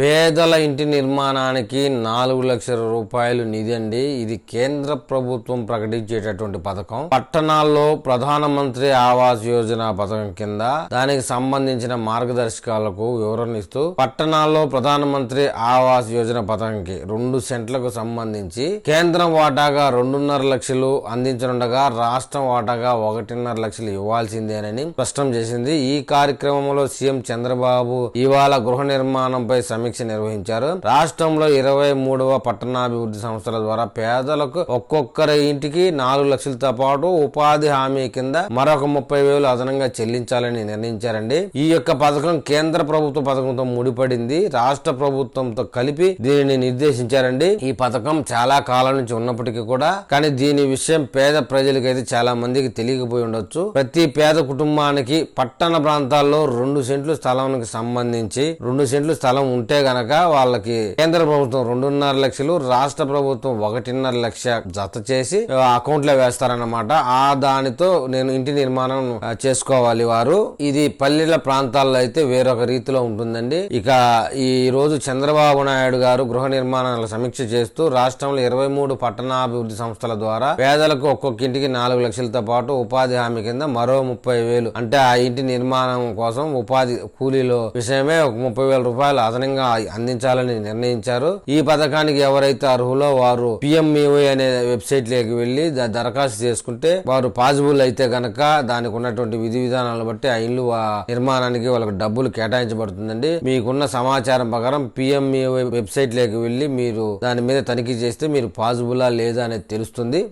పేదల ఇంటి నిర్మాణానికి నాలుగు లక్షల రూపాయలు నిధి అండి ఇది కేంద్ర ప్రభుత్వం ప్రకటించేటటువంటి పథకం. పట్టణాల్లో ప్రధానమంత్రి ఆవాస్ యోజన పథకం కింద దానికి సంబంధించిన మార్గదర్శకాలకు వివరణ ఇస్తూ పట్టణాల్లో ప్రధానమంత్రి ఆవాస్ యోజన పథకంకి రెండు సెంట్లకు సంబంధించి కేంద్రం వాటాగా రెండున్నర లక్షలు అందించనుండగా రాష్ట్రం వాటాగా ఒకటిన్నర లక్షలు ఇవ్వాల్సిందేనని స్పష్టం చేసింది. ఈ కార్యక్రమంలో సీఎం చంద్రబాబు ఇవాళ గృహ నిర్మాణంపై సమీక్ష నిర్వహించారు. రాష్ట్రంలో ఇరవై మూడవ పట్టణాభివృద్ధి సంస్థల ద్వారా పేదలకు ఒక్కొక్కరి ఇంటికి నాలుగు లక్షలతో పాటు ఉపాధి హామీ కింద మరొక ముప్పై వేలు అదనంగా చెల్లించాలని నిర్ణయించారండి. ఈ యొక్క పథకం కేంద్ర ప్రభుత్వ పథకంతో ముడిపడింది. రాష్ట్ర ప్రభుత్వంతో కలిపి దీనిని నిర్దేశించారండి. ఈ పథకం చాలా కాలం నుంచి ఉన్నప్పటికీ కూడా కానీ దీని విషయం పేద ప్రజలకైతే చాలా మందికి తెలియకపోయి ఉండొచ్చు. ప్రతి పేద కుటుంబానికి పట్టణ ప్రాంతాల్లో రెండు సెంట్లు స్థలానికి సంబంధించి రెండు సెంట్లు స్థలం ఉంటే గనక వాళ్ళకి కేంద్ర ప్రభుత్వం రెండున్నర లక్షలు రాష్ట్ర ప్రభుత్వం ఒకటిన్నర లక్ష జత చేసి అకౌంట్లో వేస్తారన్నమాట. ఆ దానితో నేను ఇంటి నిర్మాణం చేసుకోవాలి వారు. ఇది పల్లెల ప్రాంతాల్లో అయితే వేరొక రీతిలో ఉంటుందండి. ఇక ఈ రోజు చంద్రబాబు నాయుడు గారు గృహ నిర్మాణాల సమీక్ష చేస్తూ రాష్ట్రంలో ఇరవై మూడు పట్టణాభివృద్ధి సంస్థల ద్వారా పేదలకు ఒక్కొక్క ఇంటికి నాలుగు లక్షలతో పాటు ఉపాధి హామీ కింద మరో ముప్పై వేలు. అంటే ఆ ఇంటి నిర్మాణం కోసం ఉపాధి కూలీలో విషయమే ఒక ముప్పై వేల రూపాయలు అదనంగా అందించాలని నిర్ణయించారు. ఈ పథకానికి ఎవరైతే అర్హులో వారు పిఎంఈఓ అనే వెబ్సైట్లోకి వెళ్ళి దరఖాస్తు చేసుకుంటే వారు పాజిబుల్ అయితే గనక దానికి ఉన్నటువంటి విధి విధానాలను బట్టి ఆ ఇల్లు నిర్మాణానికి వాళ్ళకి డబ్బులు కేటాయించబడుతుందండి. మీకున్న సమాచారం ప్రకారం పిఎంఈఓ వెబ్సైట్లోకి వెళ్ళి మీరు దాని మీద తనిఖీ చేస్తే మీరు పాజిబులా లేదా అనేది తెలుస్తుంది.